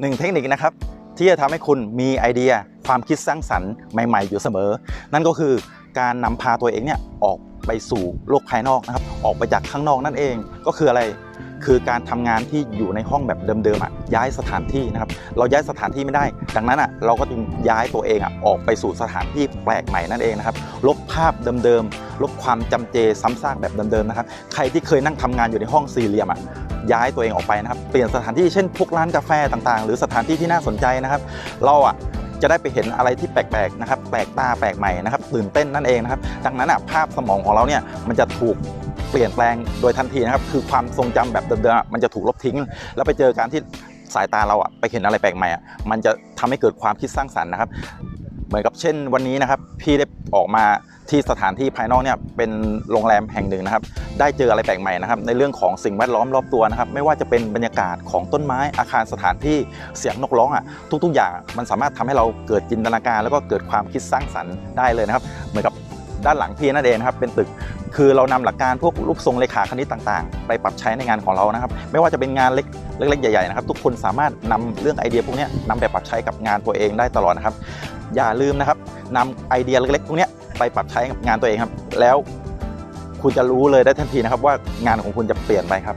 หนึ่งเทคนิคนะครับ ที่จะทำให้คุณมีไอเดียความคิดสร้างสรรค์ใหม่ ๆ อยู่เสมอ นั่นก็คือการนำพาตัวเองเนี่ยออกไปสู่โลกภายนอกนะครับ ออกไปจากข้างนอกนั่นเอง ก็คืออะไร คือการทำงานที่อยู่ในห้องแบบเดิมๆอะ ย้ายสถานที่นะครับ เราย้ายสถานที่ไม่ได้ ดังนั้นอะ เราก็จึงย้ายตัวเองอะออกไปสู่สถานที่แปลกใหม่นั่นเองนะครับ ลบภาพเดิมๆ ลบความจำเจซ้ำซากแบบเดิมๆนะครับ ใครที่เคยนั่งทำงานอยู่ในห้องสี่เหลี่ยมอะ ย้ายตัวเองออกไปนะครับ เปลี่ยนสถานที่เช่นพวกร้านกาแฟต่างๆ หรือสถานที่ที่น่าสนใจนะครับ เราอะจะได้ไปเห็นอะไรที่แปลกๆนะครับ แปลกตาแปลกใหม่นะครับ ตื่นเต้นนั่นเองนะครับ ดังนั้นอะภาพสมองของเราเนี่ยมันจะถูกเปลี่ยนแปลงโดยทันทีนะครับ คือความทรงจำแบบเดิมๆมันจะถูกลบทิ้ง แล้วไปเจอการที่สายตาเราอะไปเห็นอะไรแปลกใหม่อะมันจะทำให้เกิดความคิดสร้างสรรค์นะครับ เหมือนกับเช่นวันนี้นะครับ พี่ได้ออกมา ที่สถานที่ภายนอกเนี่ยเป็นโรงแรมแห่งหนึ่งนะครับ ได้เจออะไรแปลกใหม่นะครับ ในเรื่องของสิ่งแวดล้อมรอบตัวนะครับ ไม่ว่าจะเป็นบรรยากาศของต้นไม้อาคารสถานที่เสียงนกร้องอะทุก ๆ อย่างมันสามารถทำให้เราเกิดจินตนาการ แล้วก็เกิดความคิดสร้างสรรค์ได้เลยนะครับ เหมือนกับด้านหลังพี่นั่นเองนครับเป็นตึกคือเรานำหลักการพวกรูปทรงเลขาคณิตต่างๆ ไปปรับใช้ในงานของเรานะครับ ไม่ว่าจะเป็นงานเล็กเล็กๆใหญ่ๆนะครับ ทุกคนสามารถนำเรื่องไอเดียพวกนี้นำไปปรับใช้กับงานตัวเองได้ตลอดนะครับ อย่าลืมนะครับนำไอเดียเล็กๆพวกนี้ ไปปรับใช้กับงานตัวเองครับ แล้วคุณจะรู้เลยได้ทันทีนะครับว่างานของคุณจะเปลี่ยนไปครับ